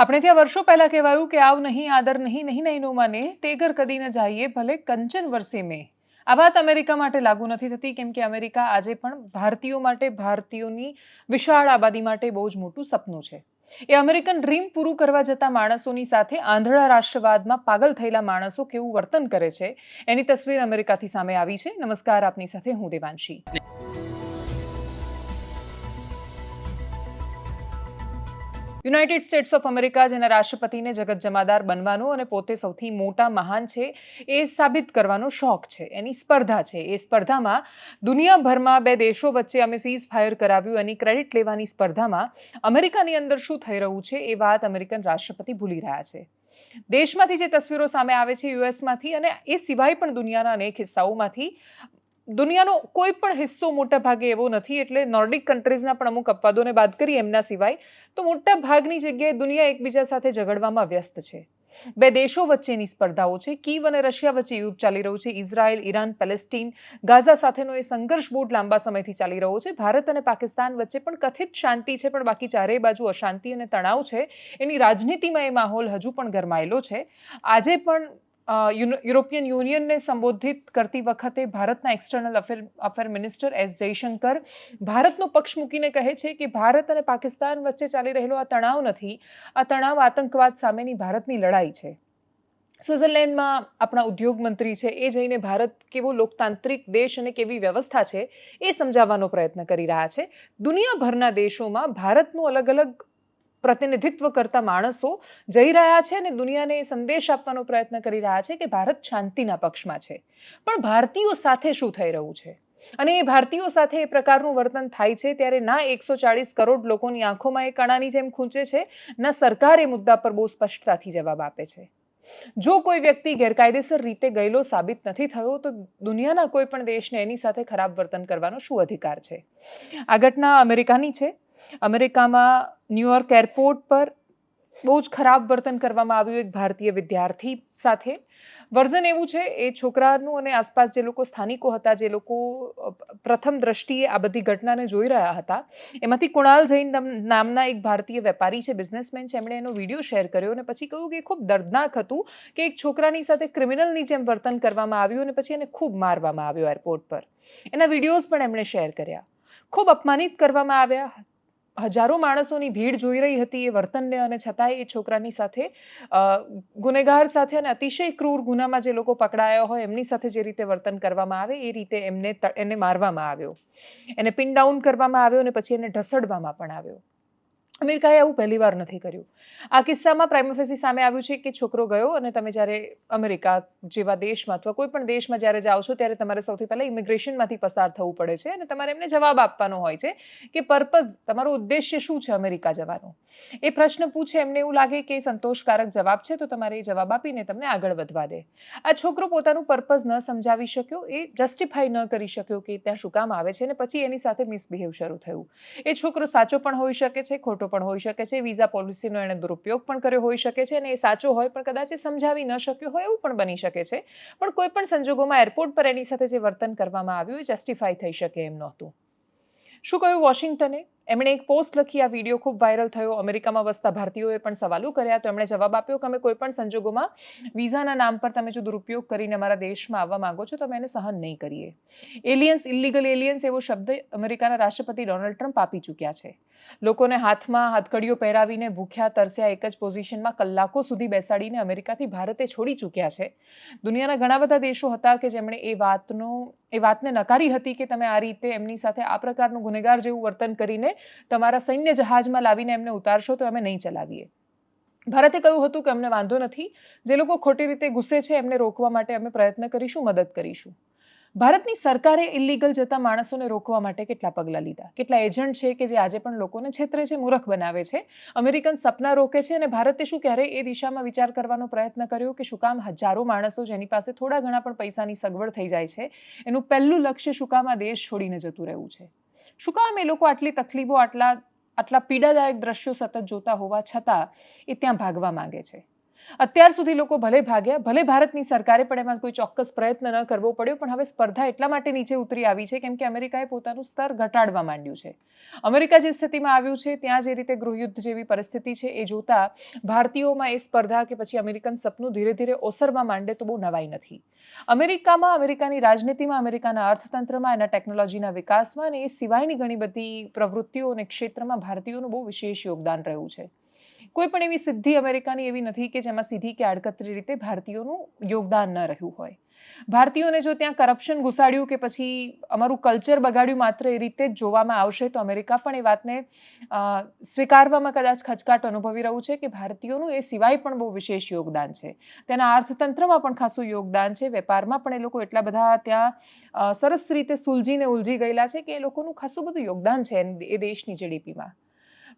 આપણે ત્યાં વર્ષો પહેલા કહેવાયું કે આવ નહીં, આદર નહીં નહીં નહીં, નો માને, તે ઘર કદી ન જાઈએ ભલે કંચન વર્ષે મેં. આ વાત અમેરિકા માટે લાગુ નથી થતી, કેમ કે અમેરિકા આજે પણ ભારતીયો માટે, ભારતીયોની વિશાળ આબાદી માટે બહુ જ મોટું સપનું છે. એ અમેરિકન ડ્રીમ પૂરું કરવા જતા માણસોની સાથે આંધળા રાષ્ટ્રવાદમાં પાગલ થયેલા માણસો કેવું વર્તન કરે છે, એની તસવીર અમેરિકાથી સામે આવી છે. નમસ્કાર, આપની સાથે હું Devanshi. United States of America જેના રાષ્ટ્રપતિને જગત જમાદાર બનવાનો અને પોતે સૌથી મોટા મહાન છે, એ સાબિત કરવાનો શોખ છે, એની સ્પર્ધા છે. એ સ્પર્ધામાં દુનિયાભરમાં બે દેશો વચ્ચે અમે સીઝ ફાયર કરાવ્યું, એની ક્રેડિટ લેવાની સ્પર્ધામાં અમેરિકાની અંદર શું થઈ રહ્યું છે, એ વાત અમેરિકન રાષ્ટ્રપતિ ભૂલી રહ્યા છે. દેશમાંથી જે તસવીરો સામે આવે છે, યુએસમાંથી, અને એ સિવાય પણ દુનિયાના અનેક હિસ્સાઓમાંથી દુનિયાનો કોઈ પણ હિસ્સો મોટા ભાગે એવો નથી, એટલે નોર્ડિક કન્ટ્રીઝના પણ અમુક અપવાદોને બાદ કરી એમના સિવાય, તો મોટા ભાગની જગ્યાએ દુનિયા એકબીજા સાથે ઝઘડવામાં વ્યસ્ત છે. બે દેશો વચ્ચેની સ્પર્ધાઓ છે, કીવ અને રશિયા વચ્ચે યુદ્ધ ચાલી રહ્યું છે, ઇઝરાયલ, ઈરાન, પેલેસ્ટીન, ગાઝા સાથેનો એ સંઘર્ષ બોટ લાંબા સમયથી ચાલી રહ્યો છે. ભારત અને પાકિસ્તાન વચ્ચે પણ કથિત શાંતિ છે, પણ બાકી ચારેય બાજુ અશાંતિ અને તણાવ છે. એની રાજનીતિમાં એ માહોલ હજુ પણ ગરમાયેલો છે. આજે પણ યુરોપિયન યુનિયનને સંબોધિત કરતી વખતે ભારતના external affair affair minister S Jaishankar ભારતનો પક્ષ મૂકીને કહે છે કે ભારત અને પાકિસ્તાન વચ્ચે ચાલી રહેલો આ તણાવ નથી. આ તણાવ આતંકવાદ સામેની ભારતની લડાઈ છે. સ્વિટ્ઝરલેન્ડમાં આપણા ઉદ્યોગ મંત્રી છે. એ જઈને ભારત કેવો લોકતાંત્રિક દેશ અને કેવી વ્યવસ્થા છે એ સમજાવવાનો પ્રયત્ન કરી રહ્યા છે. દુનિયાભરના દેશોમાં ભારતનું અલગ અલગ પ્રતિનિધિત્વ કરતા માણસો જઈ રહ્યા છે અને દુનિયાને એ સંદેશ આપવાનો પ્રયત્ન કરી રહ્યા છે કે ભારત શાંતિના પક્ષમાં છે. પણ ભારતીયો સાથે શું થઈ રહ્યું છે? અને એ ભારતીયો સાથે એ પ્રકારનું વર્તન થાય છે ત્યારે ના એકસો ચાળીસ કરોડ લોકોની આંખોમાં એ કણાની જેમ ખૂંચે છે, ના સરકાર એ મુદ્દા પર બહુ સ્પષ્ટતાથી જવાબ આપે છે. જો કોઈ વ્યક્તિ ગેરકાયદેસર રીતે ગયેલો સાબિત નથી થયો, તો દુનિયાના કોઈ પણ દેશને એની સાથે ખરાબ વર્તન કરવાનો શું અધિકાર છે? આ ઘટના અમેરિકાની છે. અમેરિકામાં ન્યુયોર્ક એરપોર્ટ પર બહુ જ ખરાબ વર્તન કરવામાં આવ્યું એક ભારતીય વિદ્યાર્થી સાથે. વર્ઝન એવું છે, એ છોકરાનું અને આસપાસ જે લોકો સ્થાનિકો હતા, જે લોકો પ્રથમ દ્રષ્ટિએ આ બધી ઘટનાને જોઈ રહ્યા હતા, એમાંથી કુણાલ જૈન નામના એક ભારતીય વેપારી છે બિઝનેસમેન છે, એમણે એનો વીડિયો શેર કર્યો અને પછી કહ્યું કે ખૂબ દર્દનાક હતું કે એક છોકરાની સાથે ક્રિમિનલની જેમ વર્તન કરવામાં આવ્યું અને પછી એને ખૂબ મારવામાં આવ્યો એરપોર્ટ પર. એના વિડીયોઝ પણ એમણે શેર કર્યા. ખૂબ અપમાનિત કરવામાં આવ્યા હજારો માણસોની ભીડ જોઈ રહી હતી એ વર્તનને અને છતાંય એ છોકરાની સાથે ગુનેગાર સાથે અને અતિશય ક્રૂર ગુનામાં જે લોકો પકડાયા હોય એમની સાથે જે રીતે વર્તન કરવામાં આવે એ રીતે એમને એને મારવામાં આવ્યો. એને પિન ડાઉન કરવામાં આવ્યો અને પછી એને ઢસડવામાં પણ આવ્યો. અમેરિકાએ આવું પહેલી વાર નથી કર્યું. આ કિસ્સામાં પ્રાઇમોફેસી સામે આવ્યું છે કે છોકરો ગયો અને તમે જ્યારે અમેરિકા જેવા દેશમાં અથવા કોઈ પણ દેશમાં જ્યારે જાઓ છો ત્યારે તમારે સૌથી પહેલાં ઇમિગ્રેશનમાંથી પસાર થવું પડે છે અને તમારે એમને જવાબ આપવાનો હોય છે કે પર્પઝ તમારો ઉદ્દેશ્ય શું છે અમેરિકા જવાનો. એ પ્રશ્ન પૂછે એમને એવું લાગે કે સંતોષકારક જવાબ છે તો તમારે એ જવાબ આપીને તમને આગળ વધવા દે. આ છોકરો પોતાનું પર્પઝ ન સમજાવી શક્યો, એ જસ્ટિફાઈ ન કરી શક્યો કે ત્યાં શું કામ આવે છે અને પછી એની સાથે મિસબિહેવ શરૂ થયું. એ છોકરો સાચો પણ હોઈ શકે છે, ખોટો પણ હોઈ શકે છે વિઝા પોલિસીનો એણે દુરુપયોગ પણ કર્યો હોઈ શકે છે અને એ સાચો હોય પણ કદાચ એ સમજાવી ન શક્યો હોય એવું પણ બની શકે છે. પણ કોઈ પણ સંજોગોમાં એરપોર્ટ પર એની સાથે જે વર્તન કરવામાં આવ્યું એ જસ્ટિફાઈ થઈ શકે એમ નહોતું. શું કહ્યું વોશિંગ્ટને? એમણે એક પોસ્ટ લખી, આ વીડિયો ખૂબ વાયરલ થયો. અમેરિકામાં વસતા ભારતીયોએ પણ સવાલો કર્યા. તો એમણે જવાબ આપ્યો કે, અમે કોઈ પણ સંજોગોમાં વિઝાના નામ પર તમે જો દુરુપયોગ કરીને અમારા દેશમાં આવવા માંગો છો, તો અમે એને સહન નહીં કરીએ. એલિયન્સ ઇલિગલ એલિયન્સ એવો શબ્દ અમેરિકાના રાષ્ટ્રપતિ ડોનાલ્ડ ટ્રમ્પ આપી ચૂક્યા છે. લોકોને હાથમાં હાથકડીઓ પહેરાવીને ભૂખ્યા, તરસ્યા, એક જ પોઝિશનમાં કલાકો સુધી બેસાડીને અમેરિકાથી ભારતે છોડી ચૂક્યા છે. દુનિયાના ઘણા બધા દેશો હતા કે જેમણે એ વાતનો, એ વાતને નકારી હતી કે તમે આ રીતે એમની સાથે આ પ્રકારનું ગુનેગાર જેવું વર્તન કરીને તમારા સૈન્ય જહાજમાં લાવીને એમને ઉતારશો તો અમે નહીં ચલાવીએ. ભારતે કહ્યું હતું કે અમને વાંધો નથી, જે લોકો ખોટી રીતે ગુસ્સે છે એમને રોકવા માટે અમે પ્રયત્ન કરીશું, મદદ કરીશું. ભારતની સરકારે ઇલીગલ જતા માણસોને રોકવા માટે કેટલા પગલાં લીધા? કેટલા એજન્ટ છે કે જે આજે પણ લોકોને છેતરે છે, મૂર્ખ બનાવે છે? અમેરિકન સપના રોકે છે અને ભારતે શું ક્યારેય એ દિશામાં વિચાર કરવાનો પ્રયત્ન કર્યો કે શું કામ હજારો માણસો જેની પાસે થોડા ઘણા પણ પૈસાની સગવડ થઈ જાય છે? એનું પહેલું લક્ષ્ય શું કામ આ દેશ છોડીને જતું રહેવું છે? શું કામ એ લોકો આટલી તકલીફો, આટલા આટલા પીડાદાયક દ્રશ્યો સતત જોતા હોવા છતાં એ ત્યાં ભાગવા માંગે છે? અત્યાર સુધી લોકો ભલે ભાગ્યા, ભલે ભારતની સરકારે પણ એમાં કોઈ ચોક્કસ પ્રયત્ન ન કરવો પડ્યો, પણ હવે સ્પર્ધા એટલા માટે નીચે ઉતરી આવી છે કેમ કે અમેરિકાએ પોતાનું સ્તર ઘટાડવા માંડ્યું છે. અમેરિકા જે સ્થિતિમાં આવ્યું છે, ત્યાં જે રીતે ગૃહયુદ્ધ જેવી પરિસ્થિતિ છે, એ જોતા ભારતીયોમાં એ સ્પર્ધા કે પછી અમેરિકન સપનું ધીરે ધીરે ઓસરવા માંડે તો બહુ નવાઈ નથી. અમેરિકામાં, અમેરિકાની રાજનીતિમાં, અમેરિકાના અર્થતંત્રમાં, એના ટેકનોલોજીના વિકાસમાં અને એ સિવાયની ઘણી બધી પ્રવૃત્તિઓ અને ક્ષેત્રમાં ભારતીયોનું બહુ વિશેષ યોગદાન રહ્યું છે. કોઈ પણ એવી સિદ્ધિ અમેરિકાની એવી નથી કે જેમાં સીધી કે આડકતરી રીતે ભારતીયોનું યોગદાન ન રહ્યું હોય. ભારતીયોને જો ત્યાં કરપ્શન ઘુસાડ્યું કે પછી અમારું કલ્ચર બગાડ્યું માત્ર એ રીતે જ જોવામાં આવશે, તો અમેરિકા પણ એ વાતને સ્વીકારવામાં કદાચ ખચકાટ અનુભવી રહ્યું છે કે ભારતીયોનું એ સિવાય પણ બહુ વિશેષ યોગદાન છે. તેના અર્થતંત્રમાં પણ ખાસું યોગદાન છે. વેપારમાં પણ એ લોકો એટલા બધા ત્યાં સરસ રીતે સુલજીને ઉલજી ગયેલા છે કે એ લોકોનું ખાસું બધું યોગદાન છે એ દેશની જીડીપીમાં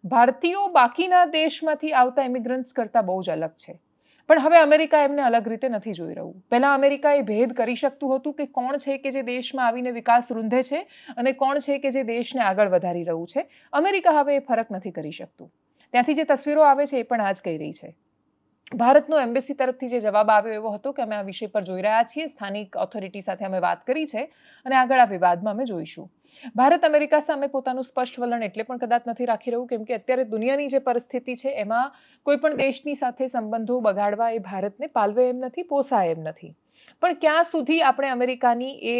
ભારતીયો બાકીના દેશમાંથી આવતા ઇમિગ્રન્ટ્સ કરતાં બહુ જ અલગ છે. પણ હવે અમેરિકા એમને અલગ રીતે નથી જોઈ રહ્યું. પહેલાં અમેરિકા એ ભેદ કરી શકતું હતું કે કોણ છે કે જે દેશમાં આવીને વિકાસ રૂંધે છે અને કોણ છે કે જે દેશને આગળ વધારી રહ્યું છે. અમેરિકા હવે એ ફરક નથી કરી શકતું. ત્યાંથી જે તસવીરો આવે છે એ પણ આ જ કહી રહી છે. ભારતનો એમ્બેસી તરફથી જે જવાબ આવ્યો એવો હતો કે અમે આ વિષય પર જોઈ રહ્યા છીએ, સ્થાનિક ઓથોરિટી સાથે અમે વાત કરી છે અને આગળ આ વિવાદમાં અમે જોઈશું. ભારત અમેરિકા સામે પોતાનું સ્પષ્ટ વલણ એટલે પણ કદાચ નથી રાખી રહ્યું, કેમ કે અત્યારે દુનિયાની જે પરિસ્થિતિ છે એમાં કોઈ પણ દેશની સાથે સંબંધો બગાડવા એ ભારતને પાલવે એમ નથી, પોસાય એમ નથી. પણ ક્યાં સુધી આપણે અમેરિકાની એ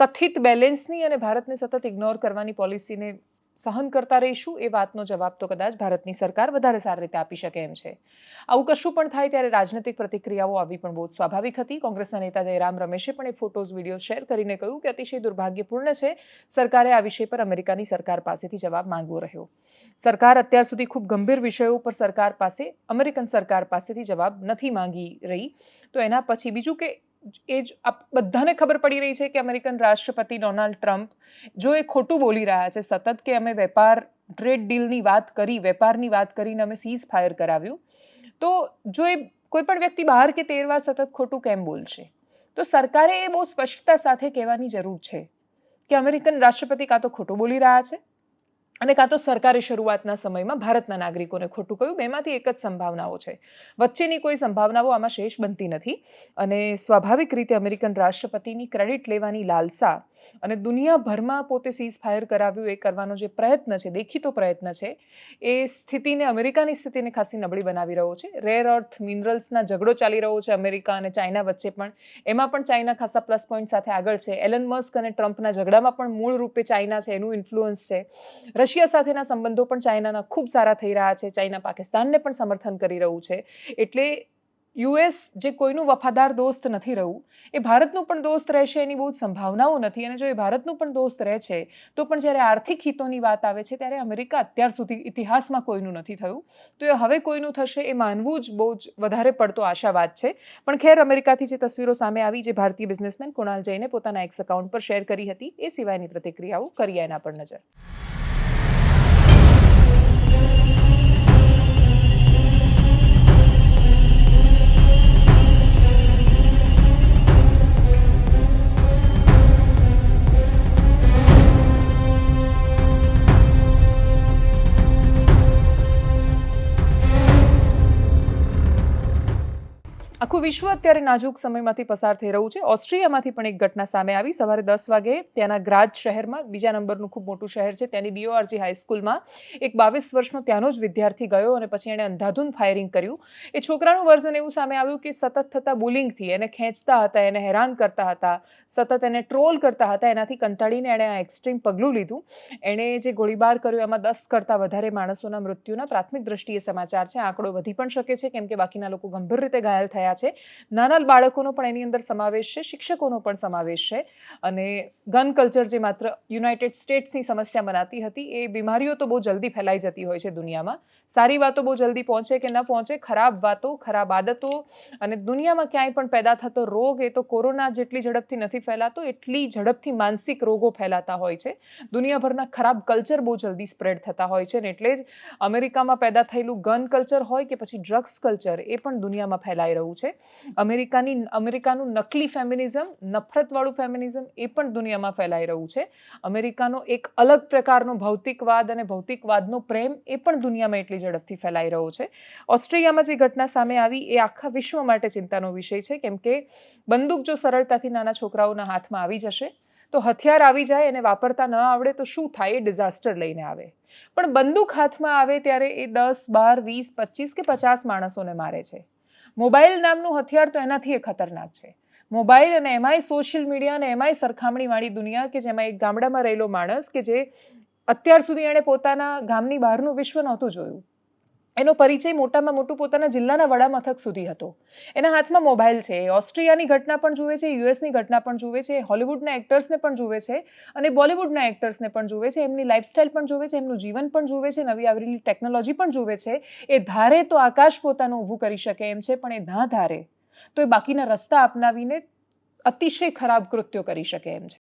કથિત બેલેન્સની અને ભારતને સતત ઇગ્નોર કરવાની પોલિસીને સહન કરતા રહીશું એ વાતનો જવાબ તો કદાચ ભારતની સરકાર વધારે સારી રીતે આપી શકે એમ છે. આવું કશું પણ થાય ત્યારે રાજનૈતિક પ્રતિક્રિયાઓ આવી પણ બહુ સ્વાભાવિક હતી. કોંગ્રેસના નેતા જયરામ રમેશે પણ એ ફોટોઝ, વીડિયો શેર કરીને કહ્યું કે અતિશય દુર્ભાગ્યપૂર્ણ છે, સરકારે આ વિષય પર અમેરિકાની સરકાર પાસેથી જવાબ માંગવો રહ્યો. સરકાર અત્યાર સુધી ખૂબ ગંભીર વિષયો પર સરકાર પાસે, અમેરિકન સરકાર પાસેથી જવાબ નથી માંગી રહી. તો એના પછી બીજું કે એ જ બધાને ખબર પડી રહી છે કે અમેરિકન રાષ્ટ્રપતિ ડોનાલ્ડ ટ્રમ્પ જો એ ખોટું બોલી રહ્યા છે, સતત કે અમે વેપાર, ટ્રેડ ડીલની વાત કરી, વેપારની વાત કરીને અમે સીઝ ફાયર કરાવ્યું, તો જો એ કોઈ પણ વ્યક્તિ બહાર કે તેર વાર સતત ખોટું કેમ બોલશે? તો સરકારે એ બહુ સ્પષ્ટતા સાથે કહેવાની જરૂર છે કે અમેરિકન રાષ્ટ્રપતિ કાં તો ખોટું બોલી રહ્યા છે અને કાં તો સરકારે શરૂઆતના સમયમાં ભારતના નાગરિકોને ખોટું કહ્યું, બેમાંથી એક જ સંભાવનાઓ છે. વચ્ચેની કોઈ સંભાવનાઓ આમાં શેષ બનતી નથી અને સ્વાભાવિક રીતે અમેરિકન રાષ્ટ્રપતિની ક્રેડિટ લેવાની લાલસા અને દુનિયાભરમાં પોતે સીઝ ફાયર કરાવ્યું એ કરવાનો જે પ્રયત્ન છે, દેખીતો પ્રયત્ન છે, એ સ્થિતિને, અમેરિકાની સ્થિતિને ખાસી નબળી બનાવી રહ્યો છે. રેર અર્થ મિનરલ્સના ઝઘડો ચાલી રહ્યો છે અમેરિકા અને ચાઇના વચ્ચે પણ. એમાં પણ ચાઇના ખાસા પ્લસ પોઈન્ટ સાથે આગળ છે. એલન મસ્ક અને ટ્રમ્પના ઝઘડામાં પણ મૂળ રૂપે ચાઇના છે, એનું ઇન્ફ્લુઅન્સ છે. રશિયા સાથેના સંબંધો પણ ચાઇનાના ખૂબ સારા થઈ રહ્યા છે. ચાઇના પાકિસ્તાનને પણ સમર્થન કરી રહ્યું છે. એટલે યુએસ જે કોઈનું વફાદાર દોસ્ત નથી રહ્યું, એ ભારતનું પણ દોસ્ત રહેશે એની બહુ જ સંભાવનાઓ નથી. અને જો એ ભારતનું પણ દોસ્ત રહે છે, તો પણ જ્યારે આર્થિક હિતોની વાત આવે છે, ત્યારે અમેરિકા અત્યાર સુધી ઇતિહાસમાં કોઈનું નથી થયું. તો એ હવે કોઈનું થશે એ માનવું જ બહુ જ વધારે પડતો આશાવાદ છે. પણ ખેર અમેરિકાથી જે તસવીરો સામે આવી, જે ભારતીય બિઝનેસમેન કુણાલ જૈને પોતાના એક્સ એકાઉન્ટ પર શેર કરી હતી, એ સિવાયની પ્રતિક્રિયાઓ કરીએ એના પર નજર. આખું વિશ્વ અત્યારે નાજુક સમયમાંથી પસાર થઈ રહ્યું છે. ઓસ્ટ્રિયામાંથી પણ એક ઘટના સામે આવી. સવારે દસ વાગે ત્યાંના ગ્રાજ શહેરમાં, બીજા નંબરનું ખૂબ મોટું શહેર છે, ત્યાંની બીઓઆરજી હાઈસ્કૂલમાં એક બાવીસ વર્ષનો ત્યાંનો જ વિદ્યાર્થી ગયો અને પછી એણે અંધાધૂન ફાયરિંગ કર્યું. એ છોકરાનું વર્ઝન એવું સામે આવ્યું કે સતત થતા બુલિંગથી એને ખેંચતા હતા, એને હેરાન કરતા હતા, સતત એને ટ્રોલ કરતા હતા, એનાથી કંટાળીને એણે આ એક્સ્ટ્રીમ પગલું લીધું. એણે જે ગોળીબાર કર્યો એમાં દસ કરતાં વધારે માણસોના મૃત્યુના પ્રાથમિક દ્રષ્ટિએ સમાચાર છે. આંકડો વધી પણ શકે છે, કેમ કે બાકીના લોકો ગંભીર રીતે ઘાયલ થયા છે. નાના બાળકોનો પણ એની અંદર સમાવેશ છે, શિક્ષકોનો પણ સમાવેશ છે. અને ગન કલ્ચર જે માત્ર યુનાઇટેડ સ્ટેટ્સની સમસ્યા બનાતી હતી, એ બીમારીઓ તો બહુ જલ્દી ફેલાઈ જતી હોય છે દુનિયામાં. સારી વાતો બહુ જલ્દી પહોંચે કે ન પહોંચે, ખરાબ વાતો, ખરાબ આદતો અને દુનિયામાં ક્યાંય પણ પેદા થતો રોગ, એ તો કોરોના જેટલી ઝડપથી નથી ફેલાતો, એટલી ઝડપથી માનસિક રોગો ફેલાતા હોય છે. દુનિયાભરના ખરાબ કલ્ચર બહુ જલ્દી સ્પ્રેડ થતા હોય છે ને એટલે જ અમેરિકામાં પેદા થયેલું ગન કલ્ચર હોય કે પછી ડ્રગ્સ કલ્ચર, એ પણ દુનિયામાં ફેલાઈ રહ્યું છે. અમેરિકાની, અમેરિકાનું નકલી ફેમિનિઝમ નફરતવાળું ફેમિનિઝમ એ પણ દુનિયામાં ફેલાઈ રહ્યું છે. અમેરિકાનો એક અલગ પ્રકારનો ભૌતિકવાદ અને ભૌતિકવાદનો પ્રેમ એ પણ દુનિયામાં એટલી ઝડપથી ફેલાઈ રહ્યો છે. ઓસ્ટ્રેલિયામાં જે ઘટના સામે આવી એ આખા વિશ્વ માટે ચિંતાનો વિષય છે, કેમ કે બંદૂક જો સરળતાથી નાના છોકરાઓના હાથમાં આવી જશે, તો હથિયાર આવી જાય અને વાપરતા ન આવડે તો શું થાય? એ ડિઝાસ્ટર લઈને આવે. પણ બંદૂક હાથમાં આવે ત્યારે એ દસ, બાર, વીસ, પચીસ કે પચાસ માણસોને મારે છે. મોબાઈલ નામનું હથિયાર તો એનાથી એ ખતરનાક છે. મોબાઈલ અને એમાંય સોશિયલ મીડિયા અને એમાંય સરખામણીવાળી દુનિયા કે જેમાં એક ગામડામાં રહેલો માણસ કે જે અત્યાર સુધી એણે પોતાના ગામની બહારનું વિશ્વ નહોતું જોયું. એનો પરિચય મોટામાં મોટું પોતાના જિલ્લાના વડા મથક સુધી હતો. એના હાથમાં મોબાઈલ છે, ઓસ્ટ્રિયાની ઘટના પણ જુએ છે, યુએસની ઘટના પણ જુએ છે, હોલિવૂડના એક્ટર્સને પણ જુએ છે અને બોલિવૂડના એક્ટર્સને પણ જુએ છે, એમની લાઇફસ્ટાઈલ પણ જુએ છે, એમનું જીવન પણ જુએ છે, નવી આવેલી ટેકનોલોજી પણ જુએ છે. એ ધારે તો આકાશ પોતાનું ઊભું કરી શકે એમ છે, પણ એ ના ધારે તો એ બાકીના રસ્તા અપનાવીને અતિશય ખરાબ કૃત્યો કરી શકે એમ છે.